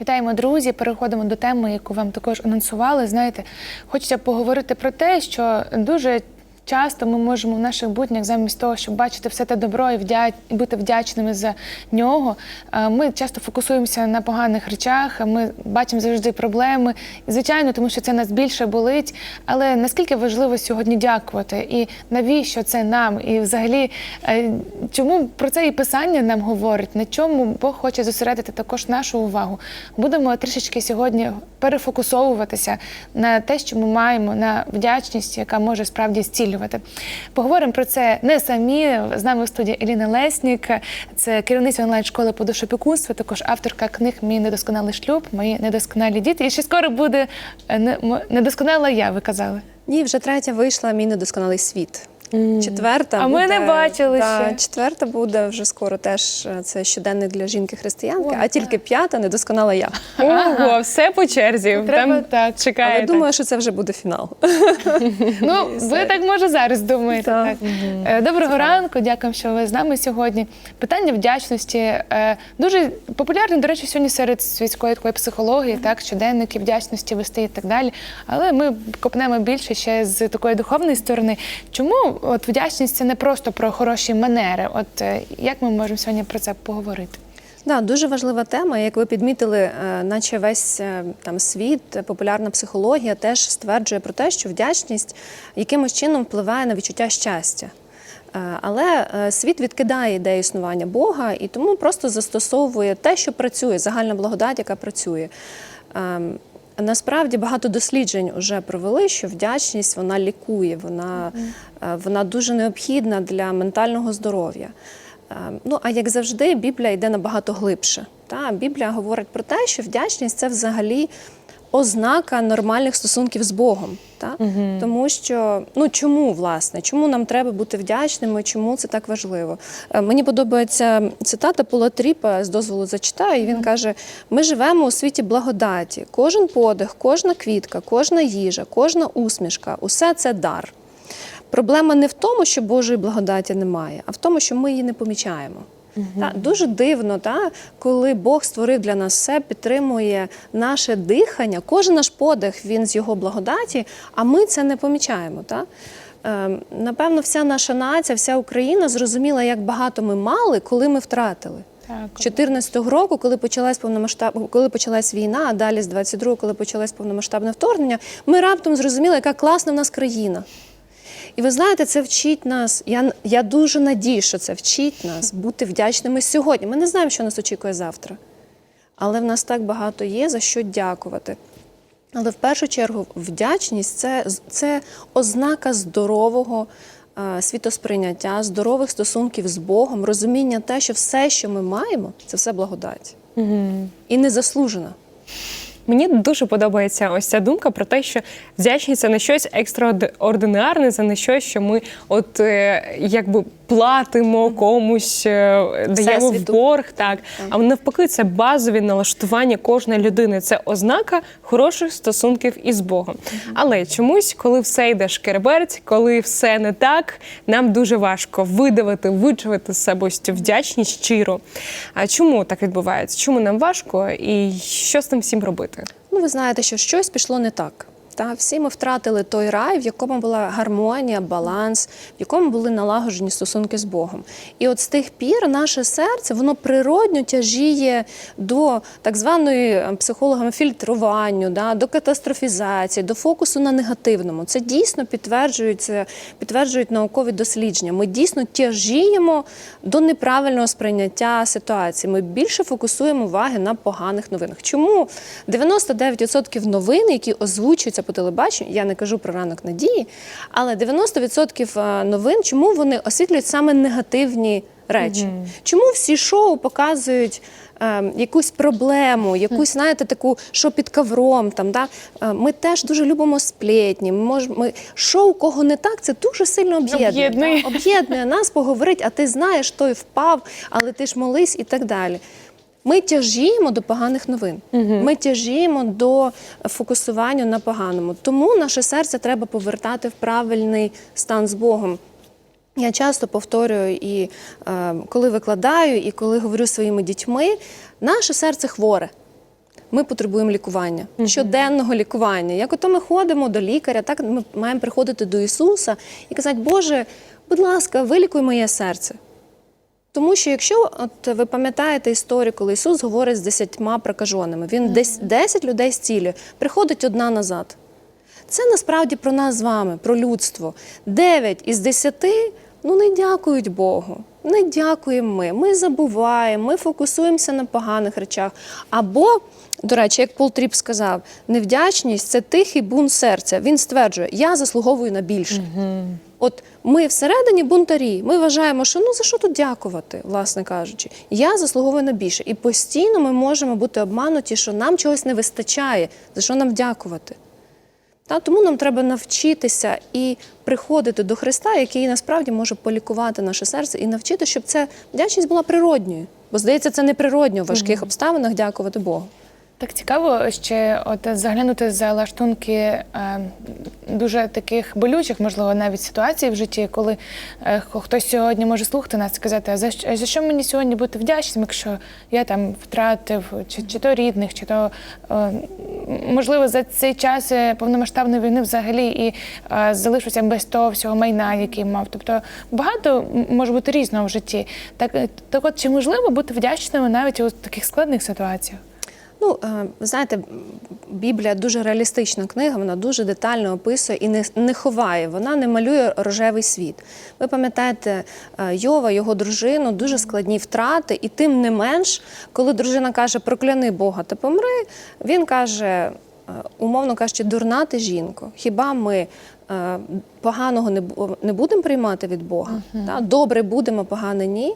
Вітаємо, друзі! Переходимо до теми, яку вам також анонсували. Знаєте, хочеться поговорити про те, що дуже часто ми можемо в наших буднях, замість того, щоб бачити все те добро і, вдя... бути вдячними за нього. е, Ми часто фокусуємося на поганих речах. Ми бачимо завжди проблеми. І, звичайно, тому що це нас більше болить. Але наскільки важливо сьогодні дякувати, і навіщо це нам? І взагалі, е, чому про це і писання нам говорить? На чому Бог хоче зосередити також нашу увагу? Будемо трішечки сьогодні перефокусовуватися на те, що ми маємо, на вдячність, яка може справді зцілювати. Поговоримо про це не самі. З нами в студії Еліна Леснік, це керівниця онлайн-школи по душопікунству, також авторка книг Мій недосконалий шлюб, мої недосконалі діти. І ще скоро буде е, недосконала я, ви казали. Ні, вже третя вийшла мій недосконалий світ. Четверта А ми не бачили та, ще. Четверта буде вже скоро теж е, це щоденник для жінки-християнки, а тільки п'ята недосконала я. Ого, все по черзі. Треба Там так. Але чекаєте. думаю, що це вже буде фінал. Ну, ви так може зараз думаєте. Так. Так. Е, Доброго ранку, дякую, що ви з нами сьогодні. Питання вдячності е, дуже популярне, до речі, сьогодні серед світської такої психології, так, щоденники вдячності вести і так далі. Але ми копнемо більше ще з такої духовної сторони. Чому от вдячність це не просто про хороші манери? От е, як ми можемо сьогодні про це поговорити? Да, дуже важлива тема. Як ви підмітили, е, наче весь е, там світ, популярна психологія теж стверджує про те, що вдячність якимось чином впливає на відчуття щастя. Але світ відкидає ідею існування Бога і тому просто застосовує те, що працює, загальна благодать, яка працює. Насправді багато досліджень вже провели, що вдячність вона лікує, вона, е, вона дуже необхідна для ментального здоров'я. Е, Ну, а як завжди, Біблія йде набагато глибше. Та? Біблія говорить про те, що вдячність це взагалі ознака нормальних стосунків з Богом. Та? Тому що ну чому власне, чому нам треба бути вдячними, чому це так важливо? Е, Мені подобається цитата Пола Тріпа з дозволу зачитаю. і Він каже: ми живемо у світі благодаті. Кожен подих, кожна квітка, кожна їжа, кожна усмішка усе це дар. Проблема не в тому, що Божої благодаті немає, а в тому, що ми її не помічаємо. Та, дуже дивно, та, коли Бог створив для нас все, підтримує наше дихання, кожен наш подих він з його благодаті, а ми це не помічаємо. Та? Ем, напевно, вся наша нація, вся Україна зрозуміла, як багато ми мали, коли ми втратили. Так. 14-го року, коли почалась повномасштаб... коли почалась війна, а далі з 22-го, коли почалось повномасштабне вторгнення, ми раптом зрозуміли, яка класна в нас країна. І ви знаєте, це вчить нас. Я, я дуже надію, що це вчить нас бути вдячними сьогодні. Ми не знаємо, що нас очікує завтра. Але в нас так багато є за що дякувати. Але в першу чергу вдячність це, це ознака здорового е, світосприйняття, здорових стосунків з Богом, розуміння те, що все, що ми маємо, це все благодать. І незаслужена. Мені дуже подобається ось ця думка про те, що вдячність це не щось екстраординарне, це не щось, що ми от е, якби платимо комусь, е, даємо в борг. Так а навпаки, це базові налаштування кожної людини. Це ознака хороших стосунків із Богом. Але чомусь, коли все йде шкереберть, коли все не так, нам дуже важко видавити, вичавити з себе ось цю вдячність щиро. А чому так відбувається? Чому нам важко і що з тим всім робити? Ну, ви знаєте, що щось пішло не так. Та всі ми втратили той рай, в якому була гармонія, баланс, в якому були налагоджені стосунки з Богом. І от з тих пір наше серце воно природньо тяжіє до так званої е, психологами фільтруванню, да, до катастрофізації, до фокусу на негативному. Це дійсно підтверджується, підтверджують наукові дослідження. Ми дійсно тяжіємо до неправильного сприйняття ситуації. Ми більше фокусуємо уваги на поганих новинах. Чому 99% новин, які озвучуються по телебаченню, я не кажу про ранок надії, але 90% новин, чому вони освітлюють саме негативні речі? Чому всі шоу показують? е, Якусь проблему, якусь, знаєте, таку, що під ковром. Там, да? Е, Ми теж дуже любимо сплетні. Ми мож, ми, шоу, кого не так, це дуже сильно об'єднує. Об'єднує. да? об'єднує нас, поговорить, а ти знаєш, той впав, але ти ж молись і так далі. Ми тяжіємо до поганих новин. Ми тяжіємо до фокусування на поганому. Тому наше серце треба повертати в правильний стан з Богом. Я часто повторюю і е, коли викладаю, і коли говорю своїми дітьми, наше серце хворе. ми потребуємо лікування, щоденного лікування. Як ото ми ходимо до лікаря, так ми маємо приходити до Ісуса і казати, Боже, будь ласка, вилікуй моє серце. Тому що якщо от ви пам'ятаєте історію, коли Ісус говорить з десятьма прокаженими, він десь 10 людей зцілює, приходить одна назад. Це насправді про нас з вами, про людство. Дев'ять із десяти ну не дякують Богу. Не дякуємо ми. Ми забуваємо, ми фокусуємося на поганих речах. Або, до речі, як Пол Тріп сказав, невдячність це тихий бунт серця. Він стверджує, я заслуговую на більше. От ми всередині бунтарі, ми вважаємо, що ну за що тут дякувати, власне кажучи. Я заслуговую на більше. І постійно ми можемо бути обмануті, що нам чогось не вистачає, за що нам дякувати. Та, тому нам треба навчитися і приходити до Христа, який насправді може полікувати наше серце, і навчити, щоб ця вдячність була природньою. Бо здається, це не природньо в важких обставинах дякувати Богу. Так цікаво ще от заглянути за лаштунки е, дуже таких болючих, можливо, навіть ситуацій в житті, коли е, хтось сьогодні може слухати нас і сказати, а за за що мені сьогодні бути вдячним, якщо я там втратив чи, чи то рідних, чи то е, можливо за цей час е, повномасштабної війни взагалі і е, залишився без того всього майна, який мав. Тобто багато може бути різного в житті. Так, е, так от чи можливо бути вдячними навіть у таких складних ситуаціях? Ну, е, ви знаєте, Біблія дуже реалістична книга, вона дуже детально описує і не, не ховає, вона не малює рожевий світ. Ви пам'ятаєте е, Йова, його дружину, дуже складні втрати, і тим не менш, коли дружина каже прокляни Бога та помри, він каже, е, умовно кажучи, дурна ти жінко. Хіба ми поганого не, будемо приймати від Бога? Та? Добре будемо, погане ні.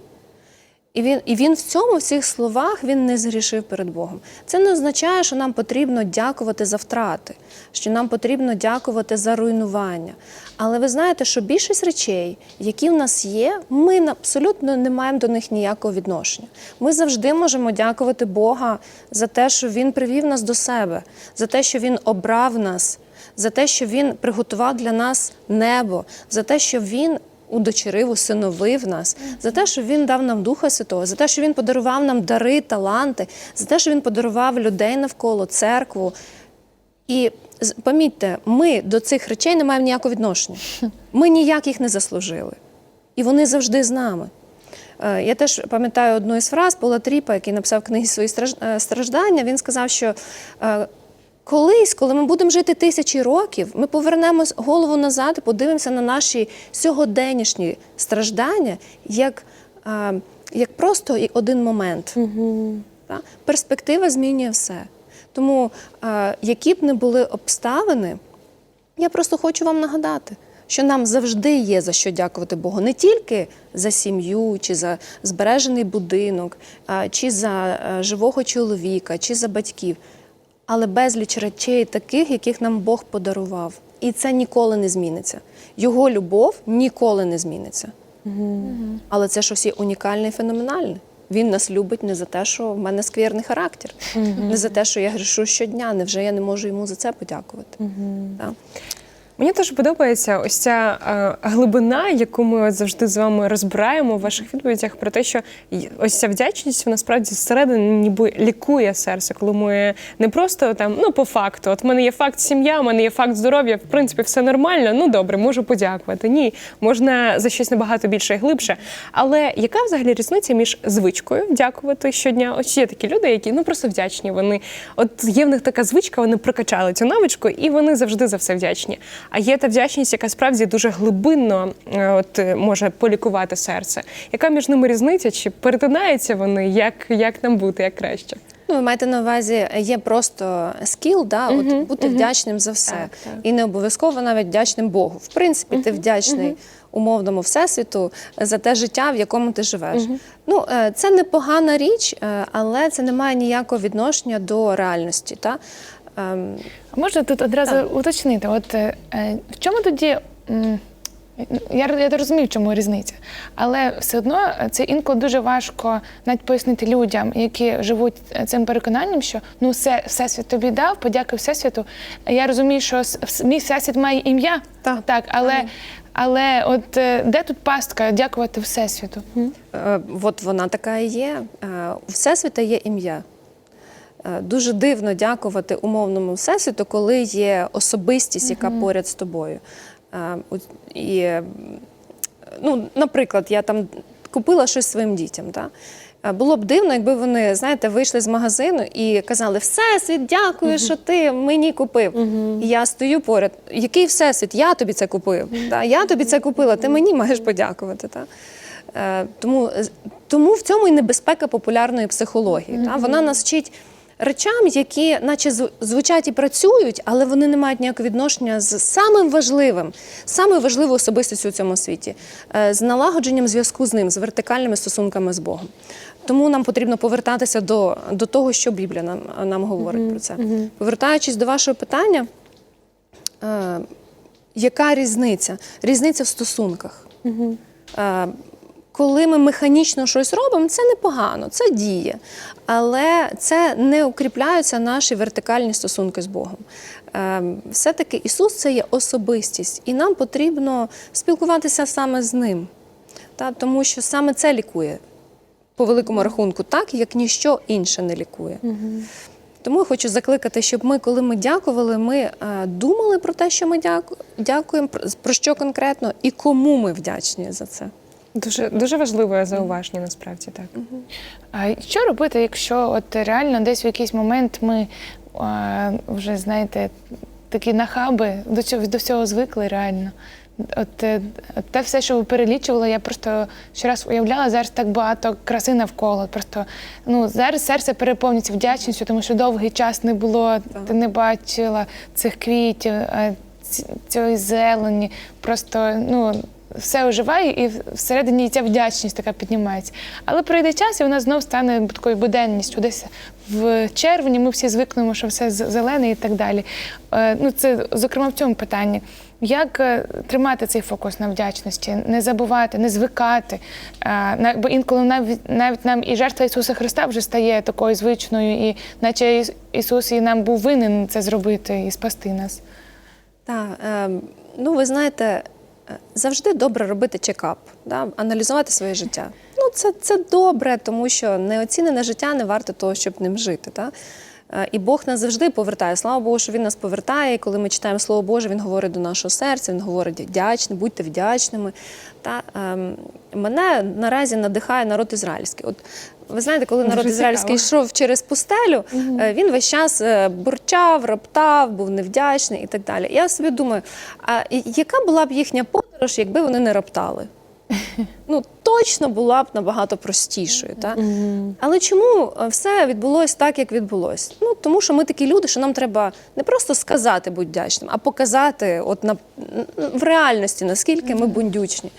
І він, і він в цьому, в цих словах, він не згрішив перед Богом. Це не означає, що нам потрібно дякувати за втрати, що нам потрібно дякувати за руйнування. Але ви знаєте, що більшість речей, які в нас є, ми абсолютно не маємо до них ніякого відношення. Ми завжди можемо дякувати Бога за те, що Він привів нас до себе, за те, що Він обрав нас, за те, що Він приготував для нас небо, за те, що Він удочерив, усиновив нас, за те, що він дав нам Духа Святого, за те, що він подарував нам дари, таланти, за те, що він подарував людей навколо церкву. І помітьте, ми до цих речей не маємо ніякого відношення. Ми ніяк їх не заслужили. І вони завжди з нами. Е, Я теж пам'ятаю одну із фраз Пола Тріпа, який написав в книгі свої е, страждання. Він сказав, що е, колись, коли ми будемо жити тисячі років, ми повернемо голову назад і подивимося на наші сьогоденнішні страждання як, е, як просто і один момент. Та? Перспектива змінює все. Тому, е, які б не були обставини, я просто хочу вам нагадати, що нам завжди є за що дякувати Богу, не тільки за сім'ю, чи за збережений будинок, а, чи за е, живого чоловіка, чи за батьків, але безліч речей таких, яких нам Бог подарував. І це ніколи не зміниться. Його любов ніколи не зміниться. Але це щось є унікальне і феноменальне. Він нас любить не за те, що в мене скверний характер, не за те, що я грішу щодня. Невже я не можу йому за це подякувати? Так. Мені дуже подобається ось ця е, глибина, яку ми от завжди з вами розбираємо в ваших відповідях про те, що ось ця вдячність вона справді зсередини ніби лікує серце, коли ми не просто там, ну по факту, от в мене є факт сім'я, у мене є факт здоров'я, в принципі, все нормально. Ну добре, можу подякувати. Ні, можна за щось набагато більше і глибше. Але яка взагалі різниця між звичкою дякувати щодня? Ось є такі люди, які ну просто вдячні. Вони от є в них така звичка, вони прокачали цю навичку, і вони завжди за все вдячні. А є та вдячність, яка справді дуже глибинно е, от, е, може полікувати серце. Яка між ними різниця? Чи перетинаються вони? Як, як нам бути, як краще? Ну, ви маєте на увазі, є просто скіл, да, от бути вдячним за все. Так, так. І не обов'язково навіть вдячним Богу. В принципі, ти вдячний умовному всесвіту за те життя, в якому ти живеш. Ну, е, це непогана річ, але це не має ніякого відношення до реальності. Та? Ем, Можна тут одразу уточнити, от е, е, в чому тоді. м, Я, я розумію, в чому різниця, але все одно е, це інколи дуже важко навіть пояснити людям, які живуть е, цим переконанням, що ну все, всесвіт тобі дав, подякуй всесвіту. Я розумію, що мій всесвіт має ім'я, Так. так, але, але от де тут пастка дякувати всесвіту? От вона така і є. У Всесвіта є ім'я. Е, Дуже дивно дякувати умовному всесвіту, коли є особистість, яка поряд з тобою. Е, І, ну, наприклад, я там купила щось своїм дітям. Да? Е, Було б дивно, якби вони, знаєте, вийшли з магазину і казали: Всесвіт, дякую, що ти мені купив. І я стою поряд. Який всесвіт? Я тобі це купив. Да? Я тобі це купила, ти мені маєш подякувати. Та? Тому, тому в цьому і небезпека популярної психології. Та? Вона нас вчить речам, які наче звучать і працюють, але вони не мають ніякого відношення з самим важливим, самою важливою особистістю у цьому світі, е, з налагодженням зв'язку з ним, з вертикальними стосунками з Богом. Тому нам потрібно повертатися до, до того, що Біблія нам, нам говорить про це. Повертаючись до вашого питання, е, яка різниця? Різниця в стосунках. Е, коли ми механічно щось робимо, це непогано, це діє. Але це не укріпляються наші вертикальні стосунки з Богом. Е, Все-таки Ісус це є особистість, і нам потрібно спілкуватися саме з Ним. Тому що саме це лікує по великому рахунку, так як ніщо інше не лікує. Тому я хочу закликати, щоб ми, коли ми дякували, ми е, думали про те, що ми дякуємо, про що конкретно і кому ми вдячні за це. Дуже дуже важливе зауваження, насправді так. А що робити, якщо от реально десь в якийсь момент ми а, вже знаєте такі нахаби до цього до всього звикли реально? От е, те все, що ви перелічували, я просто ще раз уявляла зараз так багато краси навколо. Просто ну зараз серце переповнюється вдячністю, тому що довгий час не було, ти не бачила цих квітів, е, цієї зелені. Просто ну все оживає, і всередині ця вдячність така піднімається. Але пройде час, і вона знов стане такою буденністю. Десь в червні ми всі звикнемо, що все зелене і так далі. Е, Ну, це зокрема в цьому питанні. Як е, тримати цей фокус на вдячності, не забувати, не звикати? Е, Бо інколи навіть навіть нам і жертва Ісуса Христа вже стає такою звичною, і наче Ісус і нам був винен це зробити і спасти нас. Так, е, ну ви знаєте, завжди добре робити чекап, да? аналізувати своє життя. Ну, це, це добре, тому що неоцінене життя не варто того, щоб ним жити. Та? І Бог нас завжди повертає. Слава Богу, що Він нас повертає. І коли ми читаємо Слово Боже, Він говорить до нашого серця, Він говорить вдячні, будьте вдячними. Та, ем, мене наразі надихає народ ізраїльський. От ви знаєте, коли народ Дуже ізраїльський цікаво. йшов через пустелю, е, він весь час е, бурчав, роптав, був невдячний і так далі. Я собі думаю, а яка була б їхня подорож, якби вони не роптали? Ну, точно була б набагато простішою. Та? Але чому е, все відбулось так, як відбулось? Ну, тому що ми такі люди, що нам треба не просто сказати будь вдячним, а показати от на, в реальності, наскільки ми бундючні.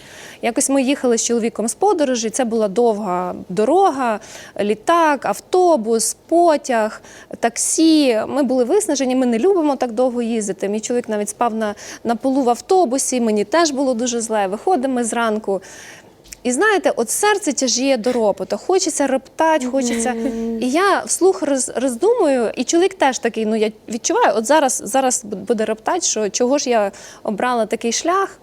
Якось ми їхали з чоловіком з подорожі, це була довга дорога, літак, автобус, потяг, таксі. Ми були виснажені, ми не любимо так довго їздити. Мій чоловік навіть спав на, на полу в автобусі, мені теж було дуже зле. Виходимо ми зранку. І знаєте, от серце тяжіє до ропота, хочеться роптати, хочеться. І я вслух роз, роздумую, і чоловік теж такий, ну я відчуваю, от зараз, зараз буде роптати, що чого ж я обрала такий шлях.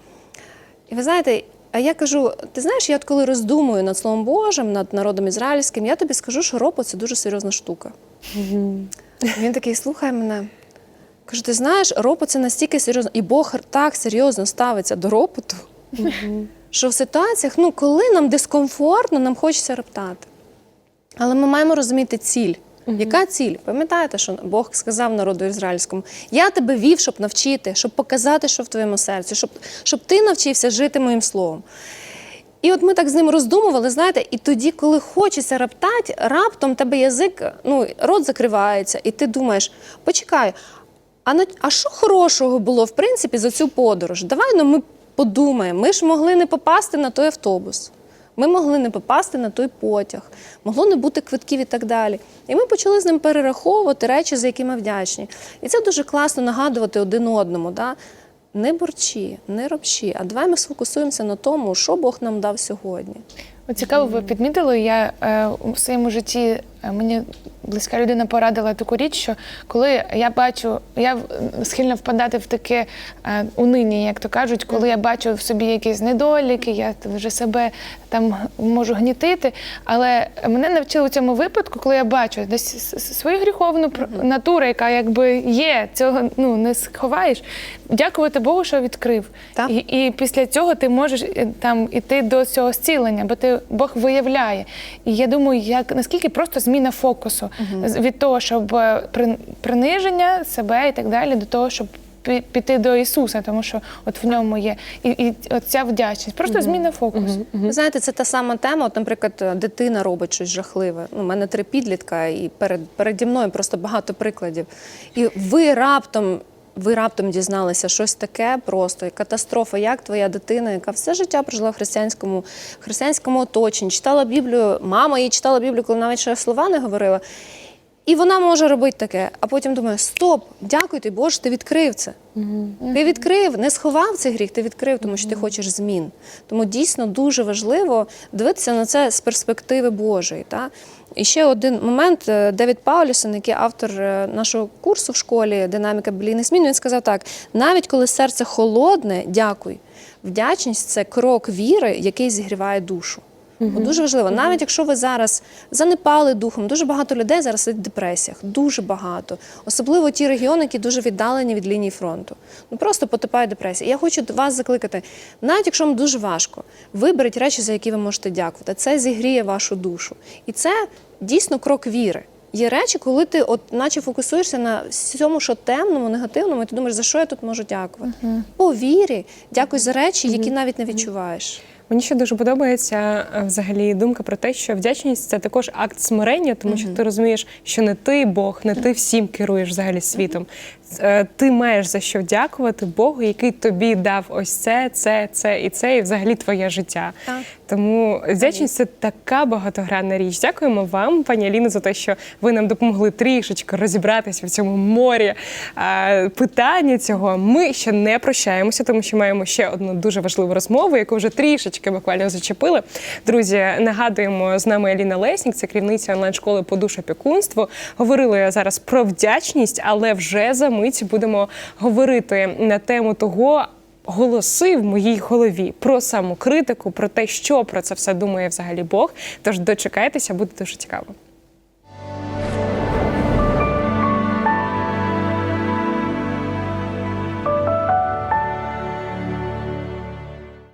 І ви знаєте, а я кажу: ти знаєш, я от коли роздумую над Словом Божим, над народом ізраїльським, я тобі скажу, що ропот це дуже серйозна штука. Він такий, слухай мене. Кажу, ти знаєш, ропот це настільки серйозно, і Бог так серйозно ставиться до ропоту, що в ситуаціях, ну, коли нам дискомфортно, нам хочеться роптати. Але ми маємо розуміти ціль. Яка ціль? Пам'ятаєте, що Бог сказав народу ізраїльському: Я тебе вів, щоб навчити, щоб показати, що в твоєму серці, щоб, щоб ти навчився жити моїм словом. І от ми так з ним роздумували, знаєте, і тоді, коли хочеться раптати, раптом тебе язик, ну, рот закривається, і ти думаєш, почекай, а, на, а що хорошого було, в принципі, за цю подорож? Давай ну, ми подумаємо, ми ж могли не попасти на той автобус. Ми могли не попасти на той потяг, могло не бути квитків і так далі. І ми почали з ним перераховувати речі, за які ми вдячні. І це дуже класно нагадувати один одному. Да? Не борчі, не робчі, а давай ми сфокусуємося на тому, що Бог нам дав сьогодні. Цікаво, ви підмітили, я е, у своєму житті мені близька людина порадила таку річ, що коли я бачу, я схильна впадати в таке е, униння, як то кажуть, коли я бачу в собі якісь недоліки, я вже себе там можу гнітити. Але мене навчили у цьому випадку, коли я бачу десь свою гріховну натуру, яка якби є, цього ну не сховаєш. Дякувати Богу, що відкрив. Так. І, і після цього ти можеш е, там іти до цього зцілення, бо ти Бог виявляє. І я думаю, як наскільки просто зміна фокусу від того, щоб е, при- приниження себе і так далі, до того, щоб піти до Ісуса, тому що от в ньому є і, і от ця вдячність. Просто зміна фокусу. Ви знаєте, це та сама тема. От, наприклад, дитина робить щось жахливе. Ну, У мене три підлітка, і перед переді мною просто багато прикладів. І ви раптом. Ви раптом дізналися щось таке просто катастрофа, як твоя дитина, яка все життя прожила в християнському, християнському оточенні, читала Біблію, мама її читала Біблію, коли навіть ще слова не говорила. І вона може робити таке, а потім думає: стоп, дякую тобі, Боже, ти відкрив це. Ти відкрив, не сховав цей гріх, ти відкрив, тому що ти хочеш змін. Тому дійсно дуже важливо дивитися на це з перспективи Божої. Та? І ще один момент. е, Девід Паулюсон, який автор е, нашого курсу в школі Динаміка біблійних змін, він сказав так: навіть коли серце холодне, дякуй. Вдячність це крок віри, який зігріває душу. От Дуже важливо, навіть якщо ви зараз занепали духом, дуже багато людей зараз сидять в депресіях, дуже багато. Особливо ті регіони, які дуже віддалені від лінії фронту. Ну просто потопають депресія. Я хочу вас закликати, навіть якщо вам дуже важко, виберіть речі, за які ви можете дякувати. Це зігріє вашу душу. І це дійсно крок віри. Є речі, коли ти от наче фокусуєшся на всьому, що темному, негативному, і ти думаєш, за що я тут можу дякувати? По вірі, дякуй за речі, які навіть не відчуваєш. Мені ще дуже подобається е, взагалі думка про те, що вдячність це також акт смирення, тому що ти розумієш, що не ти Бог, не ти всім керуєш взагалі світом. Е, Ти маєш за що дякувати Богу, який тобі дав ось це, це, це і це, і взагалі твоє життя. Так. Тому вдячність це така багатогранна річ. Дякуємо вам, пані Аліно, за те, що ви нам допомогли трішечки розібратися в цьому морі питання цього. Ми ще не прощаємося, тому що маємо ще одну дуже важливу розмову, яку вже трішечки буквально зачепили. Друзі, нагадуємо з нами Аліна Леснік, це керівниця онлайн-школи по душопікунству. Говорили зараз про вдячність, але вже за мить будемо говорити на тему того голоси в моїй голові про самокритику, про те, що про це все думає взагалі Бог. Тож дочекайтеся, буде дуже цікаво.